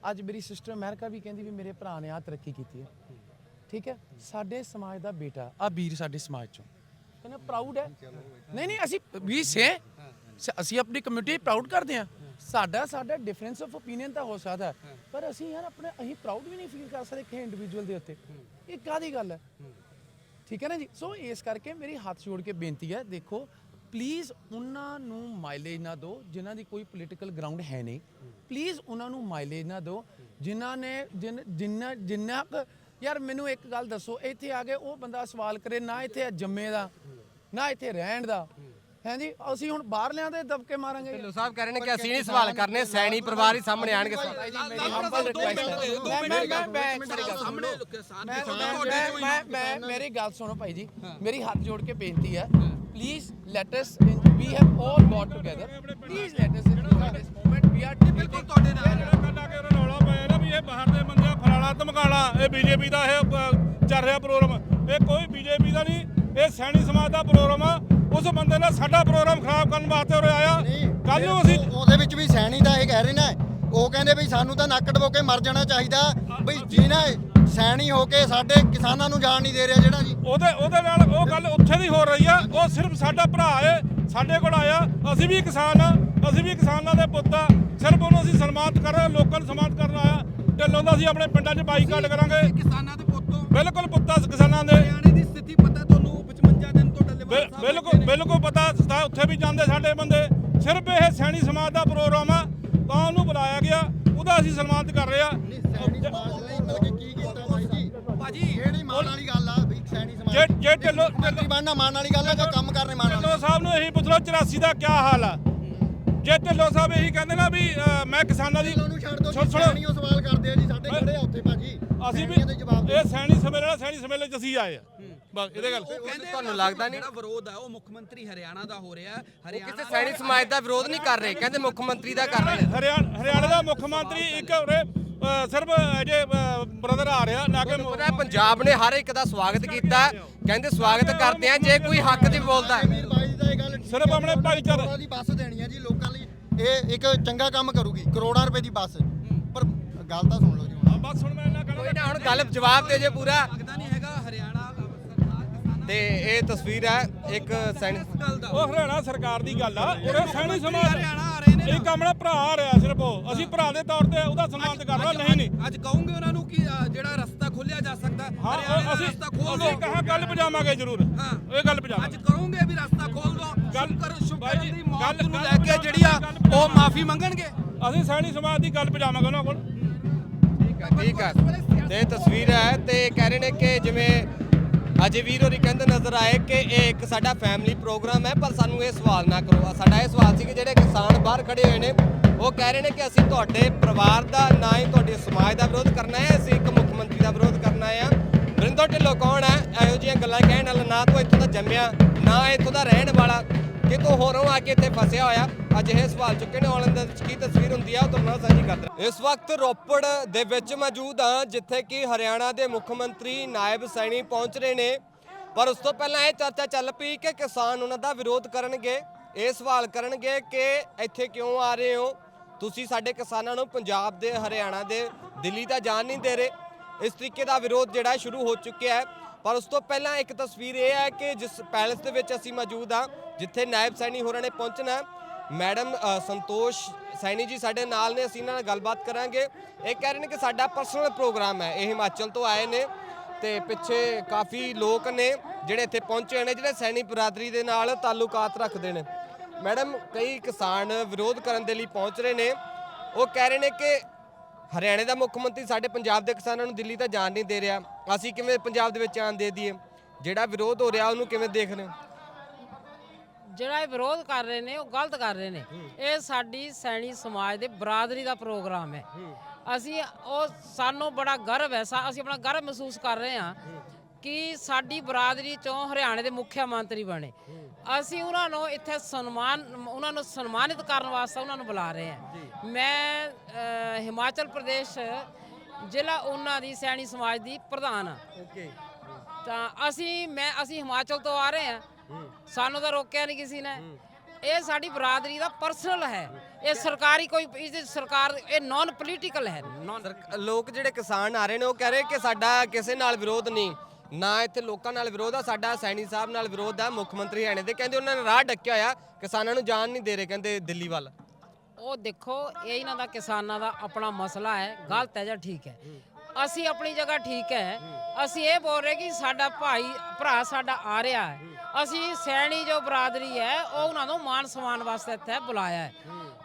ਅੱਜ ਮੇਰੀ ਸਿਸਟਰ ਅਮਰੀਕਾ ਵੀ ਕਹਿੰਦੀ ਵੀ ਮੇਰੇ ਭਰਾ ਨੇ ਆ ਤਰੱਕੀ ਕੀਤੀ ਹੈ। ਠੀਕ ਹੈ? ਸਾਡੇ ਸਮਾਜ ਦਾ ਬੇਟਾ, ਆ ਵੀਰ ਸਾਡੇ ਸਮਾਜ ਚੋਂ। ਕਹਿੰਦਾ ਪ੍ਰਾਊਡ ਹੈ। ਨਹੀਂ ਨਹੀਂ, ਅਸੀਂ ਵੀ ਸੇ ਅਸੀਂ ਆਪਣੀ ਕਮਿਊਨਿਟੀ ਪ੍ਰਾਊਡ ਕਰਦੇ ਹਾਂ। ਸਾਡਾ ਸਾਡਾ ਡਿਫਰੈਂਸ ਆਫ ਓਪੀਨੀਅਨ ਤਾਂ ਹੋ ਸਕਦਾ ਪਰ ਅਸੀਂ ਯਾਰ ਆਪਣੇ, ਅਸੀਂ ਪ੍ਰਾਊਡ ਵੀ ਨਹੀਂ ਫੀਲ ਕਰ ਸਕਦੇ ਕਿ ਇੰਡੀਵਿਜੂਅਲ ਦੇ ਉੱਤੇ। ਇਹ ਕਾਦੀ ਗੱਲ ਹੈ? ਠੀਕ ਹੈ ਨਾ ਜੀ? ਸੋ ਇਸ ਕਰਕੇ ਮੇਰੀ ਹੱਥ ਜੋੜ ਕੇ ਬੇਨਤੀ ਹੈ, ਦੇਖੋ ਪਲੀਜ਼ ਉਹਨਾਂ ਨੂੰ ਮਾਈਲੇਜ ਨਾ ਦਿਓ, ਜਿਨ੍ਹਾਂ ਦੀ ਕੋਈ ਪੋਲੀਟੀਕਲ ਗਰਾਊਂਡ ਹੈ ਨਹੀਂ। ਪਲੀਜ਼ ਉਹਨਾਂ ਨੂੰ ਮਾਈਲੇਜ ਨਾ ਦਿਓ, ਜਿਨ੍ਹਾਂ ਨੇ, ਜਿਨ- ਜਿੰਨਾ ਜਿੰਨਾ ਕੁ- ਯਾਰ ਮੈਨੂੰ ਇੱਕ ਗੱਲ ਦੱਸੋ ਇੱਥੇ ਆ ਕੇ ਉਹ ਬੰਦਾ ਸਵਾਲ ਕਰੇ ਨਾ ਇੱਥੇ ਜੰਮੇ ਦਾ ਨਾ ਇੱਥੇ ਰਹਿਣ ਦਾ ਹੈ ਜੀ ਅਸੀਂ ਹੁਣ ਬਾਹਰਲਿਆਂ ਦੇ ਦਬਕੇ ਮਾਰਾਂਗੇ ਢਿੱਲੋਂ ਸਾਹਿਬ ਕਹਿ ਰਹੇ ਨੇ ਕਿ ਅਸੀਂ ਨਹੀਂ ਸਵਾਲ ਕਰਨੇ ਸੈਣੀ ਪਰਿਵਾਰ ਹੀ ਸਾਹਮਣੇ ਆਣਗੇ ਸਵਾਲ ਮੇਰੀ ਹੰਬਲ ਰਿਕੁਐਸਟ ਹੈ ਮੈਂ ਮੈਂ ਮੈਂ ਮੈਂ ਮੇਰੀ ਗੱਲ ਸਾਹਮਣੇ ਸੁਣੋ ਭਾਈ ਜੀ ਮੇਰੀ ਹੱਥ ਜੋੜ ਕੇ ਬੇਨਤੀ ਹੈ please let us we have all got together please let us enjoy this moment we are ਬਿਲਕੁਲ ਤੁਹਾਡੇ ਨਾਲ ਕੱਢਾ ਕੇ ਉਹਨੇ ਰੌਲਾ ਪਾਇਆ ਨਾ ਵੀ ਇਹ ਬਾਹਰ ਦੇ ਬੰਦੇ ਫਲਾਣਾ ਧਮਕਾਣਾ ਇਹ ਬੀਜੇਪੀ ਦਾ ਇਹ ਅ, ਚੱਲ ਰਿਹਾ ਪ੍ਰੋਗਰਾਮ। ਇਹ ਕੋਈ ਬੀਜੇਪੀ ਦਾ ਨਹੀਂ ਇਹ ਸੈਣੀ ਸਮਾਜ ਦਾ ਪ੍ਰੋਗਰਾਮ ਆ। ਉਸ ਬੰਦੇ ਨੇ ਸਾਡਾ ਪ੍ਰੋਗਰਾਮ ਖਰਾਬ ਕਰਨ ਵਾਸਤੇ ਉਰੇ ਆਇਆ। ਕੱਲ ਨੂੰ ਅਸੀਂ ਉਹ- ਉਹਦੇ ਵਿੱਚ ਵੀ ਸੈਣੀ ਦਾ ਇਹ ਕਹਿ ਰਹੇ ਨੇ ਉਹ ਕਹਿੰਦੇ ਵੀ ਸਾਨੂੰ ਤਾਂ ਨੱਕ ਡਬੋ ਕੇ ਮਰ ਜਾਣਾ ਚਾਹੀਦਾ। ਬਈ ਜਿਹਨੇ ਸੈਣੀ ਹੋ ਕੇ ਸਾਡੇ ਕਿਸਾਨਾਂ ਨੂੰ ਜਾਣ ਨਹੀਂ ਦੇ ਰਿਹਾ ਜਿਹੜਾ ਜੀ। ਉਹਦੇ ਉਹਦੇ ਨਾਲ ਉਹ ਗੱਲ ਉੱਥੇ ਦੀ ਹੋ ਰਹੀ ਆ। ਉਹ ਸਿਰਫ ਸਾਡਾ ਭਰਾ ਏ ਸਾਡੇ ਕੋਲ ਆਇਆ। ਅਸੀਂ ਵੀ ਕਿਸਾਨ ਆ ਅਸੀਂ ਵੀ ਕਿਸਾਨਾਂ ਦੇ ਪੁੱਤ ਆ। ਸਿਰਫ ਉਹਨੂੰ ਅਸੀਂ ਸਨਮਾਨਿਤ ਕਰ ਰਹੇ ਹਾਂ, ਲੋਕਾਂ ਨੂੰ ਸਨਮਾਨਿਤ ਕਰਨ ਆਇਆ। ਢਿੱਲੋਂ ਦਾ ਅਸੀਂ ਆਪਣੇ ਪਿੰਡਾਂ 'ਚ ਬਾਈਕਾਟ ਕਰਾਂਗੇ। ਕਿਸਾਨਾਂ ਦੇ ਪੁੱਤੋਂ। ਬਿਲਕੁਲ ਪੁੱਤਾਂ ਕਿਸਾਨਾਂ ਦੇ। ਹਰਿਆਣੇ ਦੀ ਸਥਿਤੀ ਪਤਾ ਤੁਹਾਨੂੰ 55 ਦਿਨ ਤੋਂ ਡੱਲੇਵਾਲ ਸਾਹਿਬ ਬਿਲਕੁਲ। ਬਿਲਕੁਲ ਪਤਾ ਸਤਾ ਉੱਥੇ ਵੀ ਜਾਂਦੇ ਸਾਡੇ ਬੰਦੇ। ਸਿਰਫ ਇਹ ਸੈਣੀ ਸਮਾਜ ਦਾ ਪ੍ਰੋਗਰਾਮ ਆ ਤਾਂ ਉਹਨੂੰ ਬੁਲਾਇਆ ਗਿਆ ਉਹਦਾ ਅਸੀਂ ਸਨਮਾਨਿਤ ਕਰ ਰਹੇ ਆ। ਸੈਣੀ ਸਮਾਜ ਲਈ ਮਤਲਬ ਕਿ ਕੀ ਕੀਤਾ ਬਾਈ ਜੀ? ਭਾਜੀ ਕਿਹੜੀ ਮਾਨ ਵਾਲੀ ਗੱਲ ਆ? ਵੀ ਸੈਣੀ ਸਮਾਜ ਜੇ ਜੇ ਢਿੱਲੋਂ ਮੰਤਰੀ ਬਣਨਾ ਮਾਨ ਵਾਲੀ ਗੱਲ ਆ ਜਾਂ ਕੰਮ ਕਰਨੇ ਮਾਨ ਵਾਲੀ? ਢਿੱਲੋਂ ਸਾਹਿਬ ਨੂੰ ਇਹੀ ਪੁੱਛ ਲਓ 84 ਦਾ ਕੀ ਹਾਲ ਆ? ਜੇ ਢਿੱਲੋਂ ਸਾਹਿਬ ਇਹੀ ਕਹਿੰਦੇ ਨਾ ਵੀ ਮੈਂ ਕਿਸਾਨਾਂ ਦੀ ਢਿੱਲੋਂ ਨੂੰ ਛੱਡ ਦਿਓ ਸੁਣ- ਜੀ ਸੁਣੋ। ਸੈਣੀ ਉਹ ਸਵਾਲ ਕਰਦੇ ਆ ਜੀ ਸਾਡੇ ਖੜੇ ਆ ਉੱਥੇ ਭਾਜੀ ਅਸੀਂ ਵੀ ਸੈਣੀਆਂ ਦੇ ਜਵਾਬ ਦਿਓ। ਇਹ ਸੈਣੀ ਸਮੇਲੇ ਨਾਲ ਸੈਣੀ ਸਮੇਲੇ ਚ ਅਸੀਂ ਆਏ ਆ ਬਸ ਇਹਦੇ ਗੱਲ ਉਹ ਕਹਿੰਦੇ ਤੁਹਾਨੂੰ ਲੱਗਦਾ ਨਹੀਂ? ਜਿਹੜਾ ਵਿਰੋਧ ਹੈ ਉਹ ਮੁੱਖ ਮੰਤਰੀ ਹਰਿਆਣਾ ਦਾ ਹੋ ਰਿਹਾ ਹੈ ਹਰਿਆਣਾ ਕਿਸੇ ਸੈਣੀ ਸਮਾਜ ਦਾ ਵਿਰੋਧ ਨਹੀਂ ਕਰ ਰਹੇ ਕਹਿੰਦੇ ਮੁੱਖ ਮੰਤਰੀ ਦਾ ਕਰ ਰਹੇ ਨੇ ਹਰਿਆਣਾ ਹਰਿਆਣਾ ਦਾ ਮੁੱਖ ਮੰਤਰੀ ਇੱਕ ਉਰੇ ਅ, ਸਿਰਫ ਅਜੇ ਬ੍ਰਦਰ ਆ ਰਿਹਾ ਨਾ ਕਿ ਤੁਹਾਨੂੰ ਪਤਾ ਹੈ ਪੰਜਾਬ ਨੇ ਹਰ ਇੱਕ ਦਾ ਸਵਾਗਤ ਕੀਤਾ ਹੈ। ਕਹਿੰਦੇ ਸਵਾਗਤ ਕਰਦੇ ਆ ਜੇ ਕੋਈ ਹੱਕ ਦੀ ਬੋਲਦਾ ਹੈ ਵੀਰ ਬਾਈ ਦਾ ਇਹ ਗੱਲ ਠੀਕ ਸਿਰਫ। ਆਪਣੇ ਭਾਈਚਾਰੇ- ਦੀ ਬੱਸ ਦੇਣੀ ਹੈ ਜੀ ਲੋਕਾਂ ਲਈ ਇਹ ਇੱਕ ਚੰਗਾ ਕੰਮ ਕਰੂਗੀ ਕਰੋੜਾਂ ਰੁਪਏ ਦੀ ਬੱਸ। ਪਰ ਗੱਲ ਤਾਂ ਸੁਣ ਲਓ ਜੀ ਹੁਣ। ਹਾਂ, ਬਸ ਹੁਣ ਮੈਂ ਇਹਨਾਂ ਕੋਈ ਨਾ ਹੁਣ ਗੱਲ ਜਵਾਬ ਦੇ ਜੇ ਪੂਰਾ। ਲੱਗਦਾ ਨਹੀਂ ਹੈਗਾ ਹਰਿਆਣਾ ਸਰਕਾਰ ਕਿਸਾਨਾਂ ਤੇ ਇਹ ਤਸਵੀਰ ਹੈ ਇੱਕ ਸੈਣੀ ਦੀ ਗੱਲ ਦਾ। ਉਹ ਹਰਿਆਣਾ ਸਰਕਾਰ ਦੀ ਗੱਲ ਆ ਉਰੇ ਸੈਣੀ ਸਮਾਜ ਹਰਿਆਣਾ ਆ ਰਹੇ ਨੇ ਇੱਕ ਆਪਣਾ ਭਰਾ ਆ ਰਿਹਾ ਸਿਰਫ ਉਹ। ਅਸੀਂ ਭਰਾ ਦੇ ਤੌਰ ਤੇ ਉਹਦਾ ਸਨਮਾਨਿਤ ਕਰ ਰਹੇ ਨਹੀਂ ਨਹੀਂ। ਅੱਜ ਕਹੋਗੇ ਉਹਨਾਂ ਨੂੰ ਕਿ ਅ, ਜਿਹੜਾ ਰਸਤਾ ਖੋਲਿਆ ਜਾ ਸਕਦਾ ਹੈ, ਹਾਂ ਹਰਿਆਣੇ ਦਾ ਉਹ ਅਸੀਂ ਰਸਤਾ ਖੋਲ ਅਸੀਂ ਕਹਾ ਗੱਲ ਪਜਾਵਾਂਗੇ ਜ਼ਰੂਰ। ਹਾਂ। ਇਹ ਗੱਲ ਅੱਜ ਪਜਾਵਾਂਗੇ ਕਰੋਗੇ ਵੀ ਰਸਤਾ ਗੱਲ- ਸ਼ੁਕਰ ਬਾਈ ਸ਼ੁਕਰ ਜੀ, ਦੀ ਮੌਤ ਗੱਲ- ਨੂੰ ਗੱਲ- ਲੈ ਕੇ ਜਿਹੜੀ ਆ ਗੱਲ- ਉਹ ਮਾਫੀ ਮੰਗਣਗੇ? ਅਸੀਂ ਸੈਣੀ ਸਮਾਜ ਦੀ ਗੱਲ ਪਜਾਵਾਂਗੇ ਉਹਨਾਂ ਕੋਲ। ਠੀਕ ਹੈ ਤੇ ਤਸਵੀਰ ਹੈ ਤੇ ਕਹਿ ਰਹੇ ਨੇ ਕਿ ਜਿਵੇਂ ਅਜੇ ਵੀਰ ਹੋਰੀ ਕਹਿੰਦੇ ਨਜ਼ਰ ਆਏ ਕਿ ਇਹ ਇੱਕ ਸਾਡਾ ਫੈਮਿਲੀ ਪ੍ਰੋਗਰਾਮ ਹੈ ਪਰ ਸਾਨੂੰ ਇਹ ਸਵਾਲ ਨਾ ਕਰੋ। ਸਾਡਾ ਇਹ ਸਵਾਲ ਸੀ ਕਿ ਜਿਹੜੇ ਕਿਸਾਨ ਬਾਹਰ ਖੜੇ ਹੋਏ ਨੇ ਉਹ ਕਹਿ ਰਹੇ ਨੇ ਕਿ ਅਸੀਂ ਤੁਹਾਡੇ ਪਰਿਵਾਰ ਦਾ ਨਾ ਹੀ ਤੁਹਾਡੇ ਸਮਾਜ ਦਾ ਵਿਰੋਧ ਕਰਨਾ ਹੈ ਅਸੀਂ ਇੱਕ ਮੁੱਖ ਮੰਤਰੀ ਦਾ ਵਿਰੋਧ ਕਰਨਾ ਹੈ। ਢਿੱਲੋਂ ਕੌਣ ਹੈ? ਇਹੋ ਜਿਹੀਆਂ ਗੱਲਾਂ ਕਹਿਣ ਵਾਲਾ ਨਾ ਤੋਂ ਇੱਥੋਂ ਦਾ ਜੰਮਿਆ, ਨਾ ਇੱਥੋਂ ਦਾ ਰਹਿਣ ਵਾਲਾ। ਕਿਤੋਂ ਹੋਰੋਂ ਆ ਕੇ ਇੱਥੇ ਫਸਿਆ ਹੋਇਆ? ਅਜਿਹੇ ਸਵਾਲ ਚੁੱਕੇ ਨੇ ਆਨਲਾਈਨ ਦੇ ਵਿੱਚ ਕੀ ਤਸਵੀਰ ਹੁੰਦੀ ਆ? ਉਹ ਤੁਹਾਡੇ ਸਾਂਝੀ ਕਰਦੇ ਇਸ ਵਕਤ ਰੋਪੜ ਦੇ ਵਿੱਚ ਮੌਜੂਦ ਹਾਂ, ਜਿੱਥੇ ਕਿ ਹਰਿਆਣਾ ਦੇ ਮੁੱਖ ਮੰਤਰੀ ਨਾਇਬ ਸੈਣੀ ਪਹੁੰਚ ਰਹੇ ਨੇ। ਪਰ ਉਸ ਤੋਂ ਪਹਿਲਾਂ ਇਹ ਚਰਚਾ ਚੱਲ ਪਈ ਕਿ ਕਿਸਾਨ ਉਹਨਾਂ ਦਾ ਵਿਰੋਧ ਕਰਨਗੇ। ਇਹ ਸਵਾਲ ਕਰਨਗੇ ਕਿ ਇੱਥੇ ਕਿਉਂ ਆ ਰਹੇ ਹੋ? ਤੁਸੀਂ ਸਾਡੇ ਕਿਸਾਨਾਂ ਨੂੰ ਪੰਜਾਬ ਦੇ, ਹਰਿਆਣਾ ਦੇ, ਦਿੱਲੀ ਦਾ ਜਾਣ ਨਹੀਂ ਦੇ ਰਹੇ। ਇਸ ਤਰੀਕੇ ਦਾ ਵਿਰੋਧ ਜਿਹੜਾ ਸ਼ੁਰੂ ਹੋ ਚੁੱਕਿਆ ਹੈ। ਪਰ ਉਸ ਤੋਂ ਪਹਿਲਾਂ ਇੱਕ ਤਸਵੀਰ ਇਹ ਹੈ ਕਿ ਜਿਸ ਪੈਲਸ ਦੇ ਵਿੱਚ ਅਸੀਂ ਮੌਜੂਦ ਹਾਂ, ਜਿੱਥੇ ਨਾਇਬ ਸੈਣੀ ਹੋਰਾਂ ਨੇ ਪਹੁੰਚਣਾ ਮੈਡਮ ਸੰਤੋਸ਼ ਸੈਣੀ ਜੀ ਸਾਡੇ ਨਾਲ ਨੇ, ਅਸੀਂ ਇਹਨਾਂ ਨਾਲ ਗੱਲਬਾਤ ਕਰਾਂਗੇ। ਇਹ ਕਹਿ ਰਹੇ ਨੇ ਕਿ ਸਾਡਾ ਪਰਸਨਲ ਪ੍ਰੋਗਰਾਮ ਹੈ, ਇਹ ਹਿਮਾਚਲ ਤੋਂ ਆਏ ਨੇ ਤੇ ਪਿੱਛੇ ਕਾਫੀ ਲੋਕ ਨੇ ਜਿਹੜੇ ਇੱਥੇ ਪਹੁੰਚੇ ਨੇ, ਜਿਹੜੇ ਸੈਣੀ ਬਰਾਦਰੀ ਦੇ ਨਾਲ ਤਾਲੁਕਾਤ ਰੱਖਦੇ ਨੇ। ਮੈਡਮ, ਕਈ ਕਿਸਾਨ ਵਿਰੋਧ ਕਰਨ ਦੇ ਲਈ ਪਹੁੰਚ ਰਹੇ ਨੇ। ਉਹ ਕਹਿ ਰਹੇ ਨੇ ਕਿ ਹਰਿਆਣੇ ਦਾ ਮੁੱਖ ਮੰਤਰੀ ਸਾਡੇ ਪੰਜਾਬ ਦੇ ਕਿਸਾਨਾਂ ਨੂੰ ਦਿੱਲੀ ਤਾਂ ਜਾਣ ਨਹੀਂ ਦੇ ਰਿਹਾ। ਅਸੀਂ ਕਿਵੇਂ ਪੰਜਾਬ ਦੇ ਵਿੱਚ ਆਣ ਦੇ ਦਈਏ? ਜਿਹੜਾ ਵਿਰੋਧ ਹੋ ਰਿਹਾ ਉਹਨੂੰ ਕਿਵੇਂ ਦੇਖ ਰਹੇ ਹੋ? ਜਿਹੜਾ ਇਹ ਵਿਰੋਧ ਕਰ ਰਹੇ ਨੇ ਉਹ ਗਲਤ ਕਰ ਰਹੇ ਨੇ। ਇਹ ਸਾਡੀ ਸੈਣੀ ਸਮਾਜ ਦੇ ਬਰਾਦਰੀ ਦਾ ਪ੍ਰੋਗਰਾਮ ਹੈ। ਅਸੀਂ ਉਹ ਸਾਨੂੰ ਬੜਾ ਗਰਵ ਹੈ ਸਾ- ਅਸੀਂ ਆਪਣਾ ਗਰਵ ਮਹਿਸੂਸ ਕਰ ਰਹੇ ਹਾਂ ਕਿ ਸਾਡੀ ਬਰਾਦਰੀ ਚੋਂ ਹਰਿਆਣੇ ਦੇ ਮੁੱਖ ਮੰਤਰੀ ਬਣੇ। ਅਸੀਂ ਉਹਨਾਂ ਨੂੰ ਇੱਥੇ ਸਨਮਾਨ ਉਹਨਾਂ ਨੂੰ ਸਨਮਾਨਿਤ ਕਰਨ ਵਾਸਤੇ ਉਹਨਾਂ ਨੂੰ ਬੁਲਾ ਰਹੇ ਹਾਂ। ਮੈਂ ਹਿਮਾਚਲ ਪ੍ਰਦੇਸ਼ ਜ਼ਿਲ੍ਹਾ ਉਹਨਾਂ ਦੀ ਸੈਣੀ ਸਮਾਜ ਦੀ ਪ੍ਰਧਾਨ ਹਾਂ। ਓਕੇ। ਤਾਂ ਅਸੀਂ ਮੈਂ ਅਸੀਂ ਹਿਮਾਚਲ ਤੋਂ ਆ ਰਹੇ ਹਾਂ। ਸਾਨੂੰ ਤਾਂ ਰੋਕਿਆ ਨਹੀਂ ਕਿਸੇ ਨੇ। ਇਹ ਸਾਡੀ ਬਰਾਦਰੀ ਦਾ ਪਰਸਨਲ ਹੈ। ਇਹ ਸਰਕਾਰੀ ਕੋਈ ਇਹ ਸਰਕਾਰ ਇਹ ਨਾਨ ਪੋਲੀਟੀਕਲ ਹੈ ਲੋਕ ਜਿਹੜੇ ਕਿਸਾਨ ਆ ਰਹੇ ਨੇ ਉਹ ਕਹਿ ਰਹੇ ਕਿ ਸਾਡਾ ਕਿਸੇ ਨਾਲ ਵਿਰੋਧ ਨਹੀਂ। ਨਾ ਇੱਥੇ ਲੋਕਾਂ ਨਾਲ ਵਿਰੋਧ ਆ, ਸਾਡਾ ਸੈਣੀ ਸਾਹਿਬ ਨਾਲ ਵਿਰੋਧ ਆ, ਮੁੱਖ ਮੰਤਰੀ ਹਰਿਆਣੇ ਦੇ ਕਹਿੰਦੇ ਉਹਨਾਂ ਨੇ ਰਾਹ ਡੱਕਿਆ ਹੋਇਆ, ਕਿਸਾਨਾਂ ਨੂੰ ਜਾਣ ਨਹੀਂ ਦੇ ਰਹੇ, ਕਹਿੰਦੇ ਦਿੱਲੀ ਵੱਲ। ਉਹ ਦੇਖੋ, ਇਹ ਇਹਨਾਂ ਦਾ ਕਿਸਾਨਾਂ ਦਾ ਆਪਣਾ ਮਸਲਾ ਹੈ, ਗਲਤ ਹੈ ਜਾਂ ਠੀਕ ਹੈ। ਅਸੀਂ ਆਪਣੀ ਜਗ੍ਹਾ ਠੀਕ ਹੈ, ਅਸੀਂ ਇਹ ਬੋਲ ਰਹੇ ਕਿ ਸਾਡਾ ਭਾਈ, ਭਰਾ ਸਾਡਾ ਆ ਰਿਹਾ ਹੈ। ਅਸੀਂ ਸੈਣੀ ਜੋ ਬਰਾਦਰੀ ਹੈ, ਉਹ ਉਹਨਾਂ ਨੂੰ ਮਾਨ ਸਨਮਾਨ ਵਾਸਤੇ ਇੱਥੇ ਬੁਲਾਇਆ ਹੈ।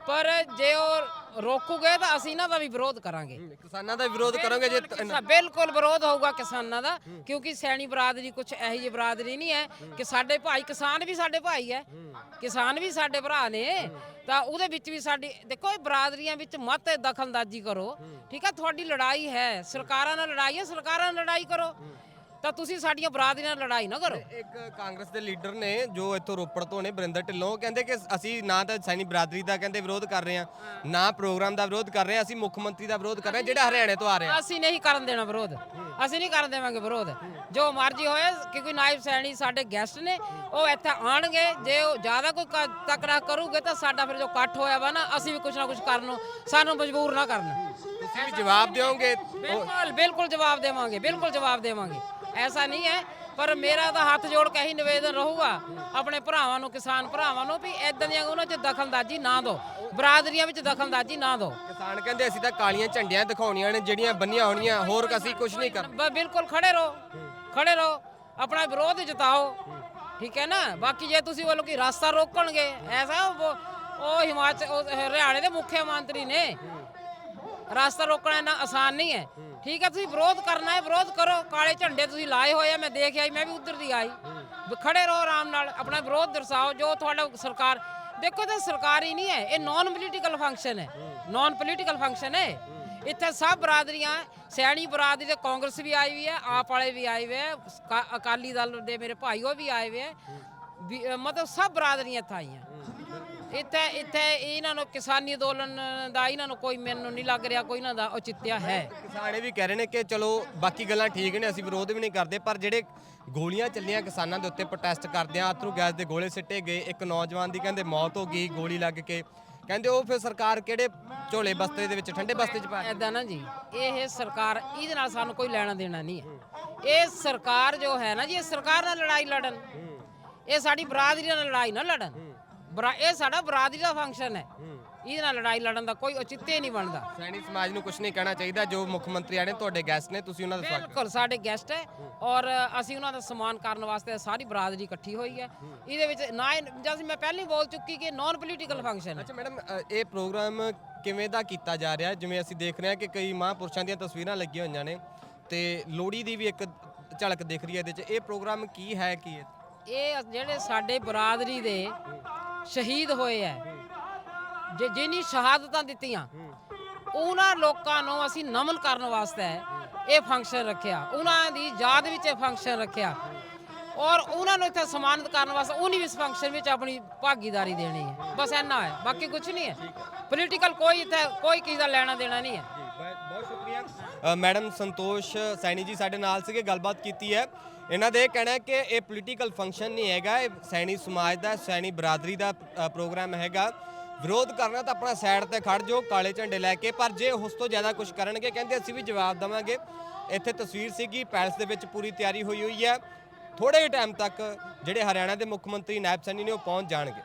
ਪਰ ਜੇ ਉਹ ਰੋਕੂਗੇ ਤਾਂ ਅਸੀਂ ਇਹਨਾਂ ਦਾ ਵੀ ਵਿਰੋਧ ਕਰਾਂਗੇ। ਕਿਸਾਨਾਂ ਦਾ ਵਿਰੋਧ ਕਰੋਗੇ ਜੇ ਕਿਸਾ- ਬਿਲਕੁਲ ਵਿਰੋਧ ਹੋਊਗਾ ਕਿਸਾਨਾਂ ਦਾ ਕਿਉਂਕਿ ਸੈਣੀ ਬਰਾਦਰੀ ਕੁਝ ਇਹੋ ਜਿਹੀ ਬਰਾਦਰੀ ਨਹੀਂ ਹੈ ਕਿ ਸਾਡੇ ਭਾਈ ਕਿਸਾਨ ਵੀ ਸਾਡੇ ਭਾਈ ਹੈ ਕਿਸਾਨ ਵੀ ਸਾਡੇ ਭਰਾ ਨੇ ਤਾਂ ਉਹਦੇ ਵਿੱਚ ਵੀ ਸਾਡੀ ਦੇਖੋ ਇਹ ਬਰਾਦਰੀਆਂ ਵਿੱਚ ਮਤ ਦਖਲਅੰਦਾਜ਼ੀ ਕਰੋ ਠੀਕ ਹੈ ਤੁਹਾਡੀ ਲੜਾਈ ਹੈ ਸਰਕਾਰਾਂ ਨਾਲ ਲੜਾਈ ਹੈ ਸਰਕਾਰਾਂ ਨਾਲ ਲੜਾਈ ਕਰੋ। ਤਾਂ ਤੁਸੀਂ ਸਾਡੀਆਂ ਬਰਾਦਰੀਆਂ ਨਾਲ ਲੜਾਈ ਨਾ ਕਰੋ। ਇੱਕ ਕਾਂਗਰਸ ਦੇ ਲੀਡਰ ਨੇ ਜੋ ਇੱਥੋਂ ਰੋਪੜ ਤੋਂ ਨੇ ਬਰਿੰਦਰ ਢਿੱਲੋਂ ਉਹ ਕਹਿੰਦੇ ਕਿ ਅਸੀਂ ਨਾ ਤਾਂ ਸੈਣੀ ਬਰਾਦਰੀ ਦਾ ਕਹਿੰਦੇ ਵਿਰੋਧ ਕਰ ਰਹੇ ਹਾਂ ਨਾ ਪ੍ਰੋਗਰਾਮ ਦਾ ਵਿਰੋਧ ਕਰ ਰਹੇ ਹਾਂ ਅਸੀਂ ਮੁੱਖ ਮੰਤਰੀ ਦਾ ਵਿਰੋਧ ਕਰ ਰਹੇ ਜਿਹੜਾ ਹਰਿਆਣੇ ਤੋਂ ਆ ਰਿਹਾ। ਅਸੀਂ ਨਹੀਂ ਕਰਨ ਦੇਣਾ ਵਿਰੋਧ। ਅਸੀਂ ਨਹੀਂ ਕਰਨ ਦੇਵਾਂਗੇ ਵਿਰੋਧ। ਜੋ ਮਰਜ਼ੀ ਹੋਏ ਕਿਉਂਕਿ ਨਾਇਬ ਸੈਣੀ ਸਾਡੇ ਗੈਸਟ ਨੇ ਉਹ ਇੱਥੇ ਆਣਗੇ ਜੇ ਉਹ ਜ਼ਿਆਦਾ ਕੋਈ ਤਕੜਾ ਕਰੂਗੇ ਤਾਂ ਸਾਡਾ ਫਿਰ ਜੋ ਇਕੱਠ ਹੋਇਆ ਵਾ ਨਾ ਅਸੀਂ ਵੀ ਕੁਝ ਨਾ ਕੁਝ ਕਰਨ ਨੂੰ ਸਾਨੂੰ ਮਜਬੂਰ ਨਾ ਕਰਨ। ਤੁਸੀਂ ਵੀ ਜਵਾਬ ਦਿਓਗੇ। ਬਿਲਕੁਲ ਬਿਲਕੁਲ ਜਵਾਬ ਦੇਵਾਂਗੇ ਬਿਲਕੁਲ ਜਵਾਬ ਦੇਵਾਂਗੇ। ਐਸਾ ਨਹੀਂ ਹੈ ਪਰ ਮੇਰਾ ਤਾਂ ਹੱਥ ਜੋੜ ਕੇ ਹੀ ਨਿਵੇਦਨ ਰਹੂਗਾ ਆਪਣੇ ਭਰਾਵਾਂ ਨੂੰ ਕਿਸਾਨ ਭਰਾਵਾਂ ਨੂੰ ਵੀ ਇਦਾਂ ਦੀਆਂ ਉਹਨਾਂ 'ਚ ਦਖਲਅੰਦਾਜ਼ੀ ਨਾ ਦਿਓ। ਬਰਾਦਰੀਆਂ ਵਿੱਚ ਦਖਲਅੰਦਾਜ਼ੀ ਨਾ ਦਿਓ। ਕਿਸਾਨ ਕਹਿੰਦੇ ਅਸੀਂ ਤਾਂ ਕਾਲੀਆਂ ਝੰਡੀਆਂ ਦਿਖਾਉਣੀਆਂ ਨੇ ਜਿਹੜੀਆਂ ਬੰਨੀਆਂ ਹੋਣੀਆਂ ਹੋਰ ਅਸੀਂ ਕੁਝ ਨਹੀਂ ਕਰ ਬ- ਬਿਲਕੁਲ ਖੜੇ ਰਹੋ ਖੜੇ ਰਹੋ ਆਪਣਾ ਵਿਰੋਧ ਜਤਾਓ ਠੀਕ ਹੈ ਨਾ? ਬਾਕੀ ਜੇ ਤੁਸੀਂ ਉਹ ਲੋਕੀ ਰਸਤਾ ਰੋਕਣਗੇ ਐਸਾ ਉਹ ਉਹ ਹਿਮਾਚਲ ਹਰਿਆਣੇ ਦੇ ਮੁੱਖ ਮੰਤਰੀ ਨੇ। ਰਸਤਾ ਰੋਕਣਾ ਇੰਨਾ ਆਸਾਨ ਨਹੀਂ ਹੈ। ਠੀਕ ਹੈ ਤੁਸੀਂ ਵਿਰੋਧ ਕਰਨਾ ਹੈ ਵਿਰੋਧ ਕਰੋ। ਕਾਲੇ ਝੰਡੇ ਤੁਸੀਂ ਲਾਏ ਹੋਏ ਆ ਮੈਂ ਦੇਖ ਆਈ ਮੈਂ ਵੀ ਉਧਰ ਦੀ ਆਈ। ਵੀ ਖੜੇ ਰਹੋ ਆਰਾਮ ਨਾਲ ਆਪਣਾ ਵਿਰੋਧ ਦਰਸਾਓ ਜੋ ਤੁਹਾਡਾ ਸਰਕਾਰ ਦੇਖੋ ਤਾਂ ਸਰਕਾਰੀ ਨਹੀਂ ਹੈ ਇਹ ਨਾਨ ਪੋਲੀਟੀਕਲ ਫੰਕਸ਼ਨ ਹੈ। ਨਾਨ ਪੋਲੀਟੀਕਲ ਫੰਕਸ਼ਨ ਹੈ। ਇੱਥੇ ਸਭ ਬਰਾਦਰੀਆਂ ਸੈਣੀ ਬਰਾਦਰੀ ਦੇ ਕਾਂਗਰਸ ਵੀ ਆਈ ਹੋਈ ਹੈ ਆਪ ਵਾਲੇ ਵੀ ਆਏ ਹੋਏ ਹੈ ਅਕਾਲੀ ਦਲ ਦੇ ਮੇਰੇ ਭਾਈ ਉਹ ਵੀ ਆਏ ਹੋਏ ਹੈ ਵੀ, ਮਤਲਬ ਸਭ ਬਰਾਦਰੀਆਂ ਇੱਥੇ ਆਈਆਂ। ਇੱਥੇ ਇੱਥੇ ਇਹਨਾਂ ਨੂੰ ਕਿਸਾਨੀ ਅੰਦੋਲਨ ਦਾ ਇਹਨਾਂ ਨੂੰ ਕੋਈ ਮੈਨੂੰ ਨਹੀਂ ਲੱਗ ਰਿਹਾ ਕੋਈ ਇਹਨਾਂ ਦਾ ਔਚਿਤਿਆ ਹੈ। ਕਿਸਾਨ ਇਹ ਵੀ ਕਹਿ ਰਹੇ ਨੇ ਕਿ ਚਲੋ ਬਾਕੀ ਗੱਲਾਂ ਠੀਕ ਨੇ ਅਸੀਂ ਵਿਰੋਧ ਵੀ ਨਹੀਂ ਕਰਦੇ ਪਰ ਜਿਹੜੇ ਗੋਲੀਆਂ ਚੱਲੀਆਂ ਕਿਸਾਨਾਂ ਦੇ ਉੱਤੇ ਪ੍ਰੋਟੈਸਟ ਕਰਦੇ ਆ ਅਥਰੂ ਗੈਸ ਦੇ ਗੋਲੇ ਸਿੱਟੇ ਗਏ ਇੱਕ ਨੌਜਵਾਨ ਦੀ ਕਹਿੰਦੇ ਮੌਤ ਹੋ ਗਈ ਗੋਲੀ ਲੱਗ ਕੇ। ਕਹਿੰਦੇ ਉਹ ਫਿਰ ਸਰਕਾਰ ਕਿਹੜੇ ਝੋਲੇ ਬਸਤੇ ਦੇ ਵਿੱਚ ਠੰਡੇ ਬਸਤੇ 'ਚ ਪਾ? ਐਦਾਂ ਨਾ ਜੀ ਇਹ ਸਰਕਾਰ ਇਹਦੇ ਨਾਲ ਸਾਨੂੰ ਕੋਈ ਲੈਣਾ ਦੇਣਾ ਨਹੀਂ ਹੈ। ਇਹ ਸਰਕਾਰ ਜੋ ਹੈ ਨਾ ਜੀ ਇਹ ਸਰਕਾਰ ਨਾਲ ਲੜਾਈ ਲੜਨ। ਇਹ ਸਾਡੀ ਬਰਾਦਰੀ ਨਾਲ ਲੜਾਈ ਨਾ ਲੜਨ। ਬਰਾ ਇਹ ਸਾਡਾ ਬਰਾਦਰੀ ਦਾ ਫੰਕਸ਼ਨ ਹੈ। ਇਹਦੇ ਨਾਲ ਲੜਾਈ ਲੜਨ ਦਾ ਕੋਈ ਔਚਿੱਤੇ ਨਹੀਂ ਬਣਦਾ। ਸੈਣੀ ਸਮਾਜ ਨੂੰ ਕੁਝ ਨਹੀਂ ਕਹਿਣਾ ਚਾਹੀਦਾ ਜੋ ਮੁੱਖ ਮੰਤਰੀ ਆਣੇ ਤੁਹਾਡੇ ਗੈਸਟ ਨੇ ਤੁਸੀਂ ਉਹਨਾਂ ਦਾ ਸਵਾਗਤ ਬਿਲਕੁਲ ਸਾਡੇ ਗੈਸਟ ਹੈ। ਔਰ ਅਸੀਂ ਉਹਨਾਂ ਦਾ ਸਨਮਾਨ ਕਰਨ ਵਾਸਤੇ ਸਾਰੀ ਬਰਾਦਰੀ ਇਕੱਠੀ ਹੋਈ ਹੈ। ਇਹਦੇ ਵਿੱਚ ਨਾ ਜਦ ਮੈਂ ਪਹਿਲਾਂ ਹੀ ਬੋਲ ਚੁੱਕੀ ਕਿ ਨਾਨ ਪੋਲੀਟੀਕਲ ਫੰਕਸ਼ਨ ਹੈ। ਅੱਛਾ ਮੈਡਮ ਅ, ਇਹ ਪ੍ਰੋਗਰਾਮ ਕਿਵੇਂ ਦਾ ਕੀਤਾ ਜਾ ਰਿਹਾ? ਹੈ? ਜਿਵੇਂ ਅਸੀਂ ਦੇਖ ਰਹੇ ਹਾਂ ਕਿ ਕਈ ਮਹਾਂਪੁਰਸ਼ਾਂ ਦੀਆਂ ਤਸਵੀਰਾਂ ਲੱਗੀਆਂ ਹੋਈਆਂ ਨੇ ਤੇ ਲੋਹੜੀ ਦੀ ਵੀ ਇੱਕ ਝਲਕ ਦਿਖ ਰਹੀ ਹੈ ਇਹਦੇ 'ਚ। ਇਹ ਪ੍ਰੋਗਰਾਮ ਕੀ ਹੈ ਕੀ ਹੈ? ਇਹ ਜਿਹੜੇ ਸਾਡੇ ਬਰਾਦਰੀ ਦੇ ਸ਼ਹੀਦ ਹੋਏ ਐ। ਜੇ ਜਿਨੀ ਸ਼ਹਾਦਤਾਂ ਦਿੱਤੀਆਂ, ਉਹਨਾਂ ਲੋਕਾਂ ਨੂੰ ਅਸੀਂ ਨਮਨ ਕਰਨ ਵਾਸਤੇ ਇਹ ਫੰਕਸ਼ਨ ਰੱਖਿਆ। ਉਹਨਾਂ ਦੀ ਯਾਦ ਵਿੱਚ ਇਹ ਫੰਕਸ਼ਨ ਰੱਖਿਆ। ਔਰ ਉਹਨਾਂ ਨੂੰ ਇੱਥੇ ਸਨਮਾਨਿਤ ਕਰਨ ਵਾਸਤੇ ਉਹਨੀ ਵੀ ਇਸ ਫੰਕਸ਼ਨ ਵਿੱਚ ਆਪਣੀ ਭਾਗੀਦਾਰੀ ਦੇਣੀ ਹੈ। ਬਸ ਇੰਨਾ ਹੈ, ਬਾਕੀ ਕੁਝ ਨਹੀਂ ਹੈ। ਪੋਲੀਟੀਕਲ ਕੋਈ ਇੱਥੇ ਕੋਈ ਕਿਸੇ ਦਾ ਲੈਣਾ ਦੇਣਾ ਨਹੀਂ ਹੈ। ਬਹੁਤ ਸ਼ੁਕਰੀਆ ਮੈਡਮ ਸੰਤੋਸ਼ ਸੈਣੀ ਜੀ ਸਾਡੇ ਨਾਲ ਸੀਗੇ, ਗੱਲਬਾਤ ਕੀਤੀ ਹੈ। ਇਹਨਾਂ ਦੇ ਇਹ ਕਹਿਣਾ ਹੈ ਕਿ ਇਹ ਪੋਲੀਟੀਕਲ ਫੰਕਸ਼ਨ ਨਹੀਂ ਹੈਗਾ ਇਹ ਸੈਣੀ ਸਮਾਜ ਦਾ ਸੈਣੀ ਬਰਾਦਰੀ ਦਾ ਅ, ਪ੍ਰੋਗਰਾਮ ਹੈਗਾ। ਵਿਰੋਧ ਕਰਨਾ ਤਾਂ ਆਪਣਾ ਸਾਈਡ ਤੇ ਖੜ ਜਾਓ ਕਾਲੇ ਝੰਡੇ ਲੈ ਕੇ ਪਰ ਜੇ ਉਸ ਤੋਂ ਜ਼ਿਆਦਾ ਕੁਝ ਕਰਨਗੇ ਕਹਿੰਦੇ ਅਸੀਂ ਵੀ ਜਵਾਬ ਦੇਵਾਂਗੇ। ਇੱਥੇ ਤਸਵੀਰ ਸੀਗੀ ਪੈਲਸ ਦੇ ਵਿੱਚ ਪੂਰੀ ਤਿਆਰੀ ਹੋਈ ਹੋਈ ਹੈ। ਥੋੜੇ ਟਾਈਮ ਤੱਕ ਜਿਹੜੇ ਹਰਿਆਣਾ ਦੇ ਮੁੱਖ ਮੰਤਰੀ ਨਾਇਬ ਸੈਣੀ ਨੇ ਉਹ ਪਹੁੰਚ ਜਾਣਗੇ।